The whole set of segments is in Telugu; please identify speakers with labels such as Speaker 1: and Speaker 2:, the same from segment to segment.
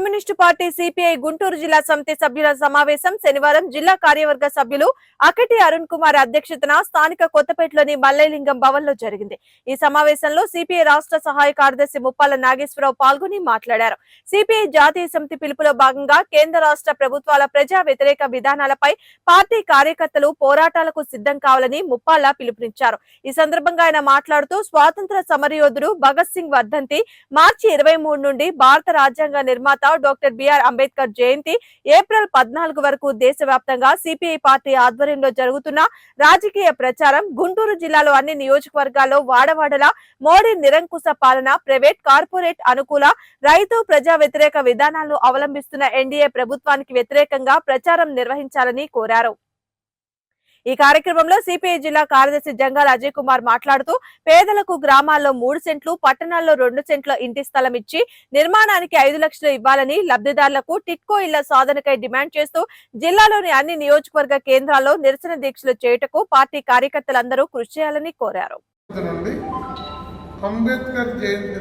Speaker 1: కమ్యూనిస్టు పార్టీ సిపిఐ గుంటూరు జిల్లా సమితి సభ్యుల సమావేశం శనివారం జిల్లా కార్యవర్గ సభ్యులు అకటి అరుణ్ కుమార్ అధ్యక్షతన స్థానిక కొత్తపేటలోని మల్లైలింగం భవన్లో జరిగింది. ఈ సమావేశంలో సిపిఐ రాష్ట్ర సహాయ కార్యదర్శి ముప్పాల నాగేశ్వరరావు పాల్గొని మాట్లాడారు. సిపిఐ జాతీయ సమితి పిలుపులో భాగంగా కేంద్ర రాష్ట్ర ప్రభుత్వాల ప్రజా వ్యతిరేక విధానాలపై పార్టీ కార్యకర్తలు పోరాటాలకు సిద్ధం కావాలని ముప్పాల పిలుపునిచ్చారు. ఈ సందర్భంగా ఆయన మాట్లాడుతూ స్వాతంత్ర సమరయోధుడు భగత్ సింగ్ వర్ధంతి మార్చి ఇరవై మూడు నుండి భారత రాజ్యాంగ నిర్మాత doctor BR Ambedkar Jayanti April పద్నాలుగు వరకు దేశవ్యాప్తంగా సిపిఐ పార్టీ ఆధ్వర్యంలో జరుగుతున్న రాజకీయ ప్రచారం గుంటూరు జిల్లాలో అన్ని నియోజకవర్గాల్లో వాడవాడలా మోడీ నిరంకుశ పాలన ప్రైవేట్ కార్పొరేట్ అనుకూల రైతు ప్రజా వ్యతిరేక విధానాలను అవలంబిస్తున్న ఎన్డీఏ ప్రభుత్వానికి వ్యతిరేకంగా ప్రచారం నిర్వహించాలని కోరారు. ఈ కార్యక్రమంలో సిపిఐ జిల్లా కార్యదర్శి జంగాల అజయ్ కుమార్ మాట్లాడుతూ పేదలకు గ్రామాల్లో మూడు సెంట్లు పట్టణాల్లో రెండు సెంట్ల ఇంటి స్థలం ఇచ్చి నిర్మాణానికి ఐదు లక్షలు ఇవ్వాలని లబ్ధిదారులకు టిట్కో ఇళ్ళ సాధనకై డిమాండ్ చేస్తూ జిల్లాలోని అన్ని నియోజకవర్గ కేంద్రాల్లో నిరసన దీక్షలు చేయుటకు పార్టీ కార్యకర్తలందరూ కృషి చేయాలని కోరారు.
Speaker 2: అంబేద్కర్ జయంతి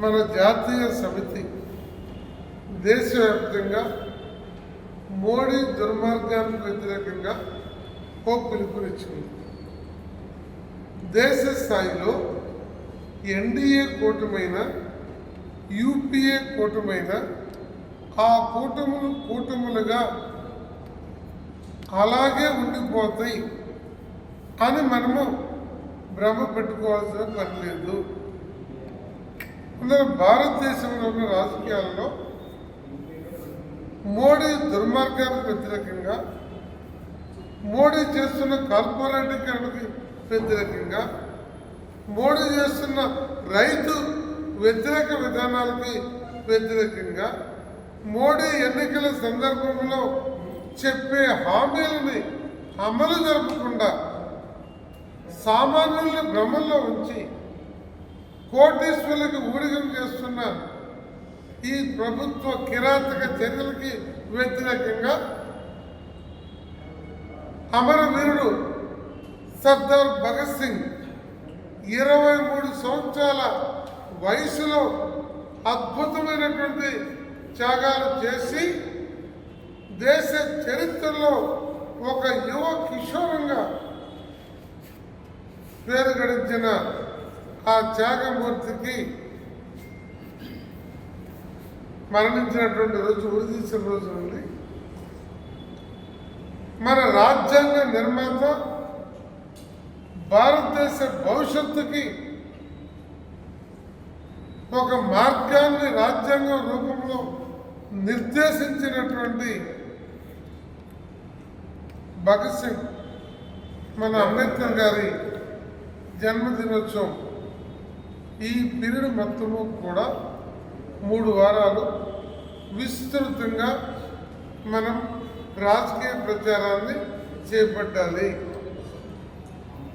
Speaker 2: మన జాతీయ సమితి దేశవ్యాప్తంగా మోడీ దుర్మార్గానికి వ్యతిరేకంగా ఓ పిలుపునిచ్చింది దేశ స్థాయిలో ఎన్డీఏ కూటమైన యూపీఏ కూటమైన ఆ కూటములు కూటములుగా అలాగే ఉండిపోతాయి అని మనము భ్రమ పెట్టుకోవాల్సిన పని లేదు. అందులో భారతదేశంలో ఉన్న రాజకీయాల్లో మోడీ దుర్మార్గానికి వ్యతిరేకంగా మోడీ చేస్తున్న కార్పొరేటీకరణకి వ్యతిరేకంగా మోడీ చేస్తున్న రైతు వ్యతిరేక విధానాలకి వ్యతిరేకంగా మోడీ ఎన్నికల సందర్భంలో చెప్పే హామీలని అమలు జరపకుండా సామాన్యుల్ని భ్రమంలో ఉంచి కోటీశ్వరులకు ఊడిగం చేస్తున్న ఈ ప్రభుత్వ కిరాతక చర్యలకి వ్యతిరేకంగా అమరవీరుడు సర్దార్ భగత్ సింగ్ ఇరవై మూడు సంవత్సరాల వయసులో అద్భుతమైనటువంటి త్యాగాలు చేసి దేశ చరిత్రలో ఒక యువ కిషోరంగా పేరు గడించిన ఆ త్యాగమూర్తికి మరణించినటువంటి రోజు ఉరిదీసిన రోజు నుండి మన రాజ్యాంగ నిర్మాత భారతదేశ భవిష్యత్తుకి ఒక మార్గాన్ని రాజ్యాంగం రూపంలో నిర్దేశించినటువంటి భగత్ సింగ్ మన అంబేద్కర్ గారి జన్మదినోత్సవం. ఈ పీరియడ్ మొత్తము కూడా మూడు వారాలు విస్తృతంగా మనం రాజకీయ ప్రచారాన్ని చేపట్టాలి.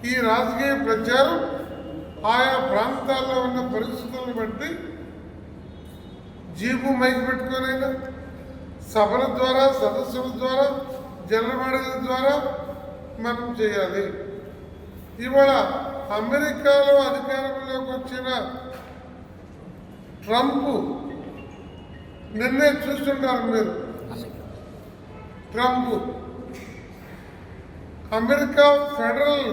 Speaker 2: ఈ రాజకీయ ప్రచారం ఆయా ప్రాంతాల్లో ఉన్న పరిస్థితులను బట్టి జీపు మైకి పెట్టుకునైనా సభల ద్వారా సదస్సుల ద్వారా జనవాడల ద్వారా మనం చేయాలి. ఇవాళ అమెరికాలో అధికారంలోకి వచ్చిన ట్రంప్ నిన్నే చూస్తుంటారు మీరు. ట్రంప్. అమెరికా ఫెడరల్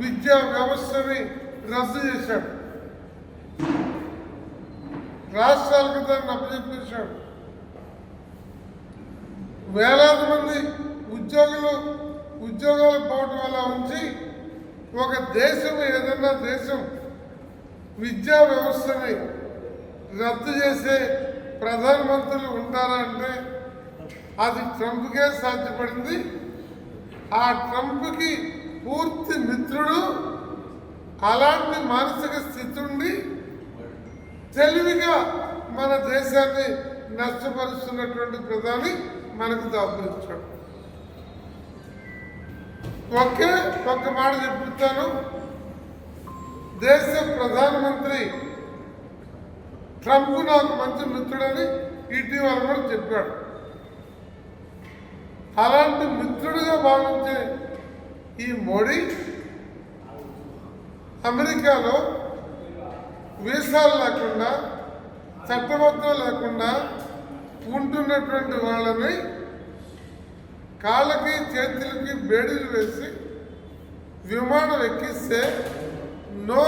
Speaker 2: విద్యా వ్యవస్థని రద్దు చేశాడు. రాష్ట్రాలకు దాన్ని అప్పచెప్పేశాడు. వేలాది మంది ఉద్యోగులు ఉద్యోగాలు పోవటం వల్ల ఉంచి ఒక దేశం ఏదన్నా దేశం విద్యా వ్యవస్థని రద్దు చేసే ప్రధానమంత్రులు ఉంటారా అంటే అది ట్రంప్కే సాధ్యపడింది. ఆ ట్రంప్కి పూర్తి మిత్రుడు అలాంటి మానసిక స్థితి ఉండి తెలివిగా మన దేశాన్ని నష్టపరుస్తున్నటువంటి ప్రధాని మనకు దాపురించాడు ఒకే ఒక్క మాట చెప్తాను. దేశ ప్రధానమంత్రి ట్రంప్ నాకు మంచి మిత్రుడని ఇటీవల కూడా చెప్పాడు అలాంటి మిత్రుడిగా భావించే ఈ మోడీ అమెరికాలో వీసాలు లేకుండా చట్టబద్ధం లేకుండా ఉంటున్నటువంటి వాళ్ళని కాళ్ళకి చేతులకి బేడీలు వేసి విమానం ఎక్కిస్తే నో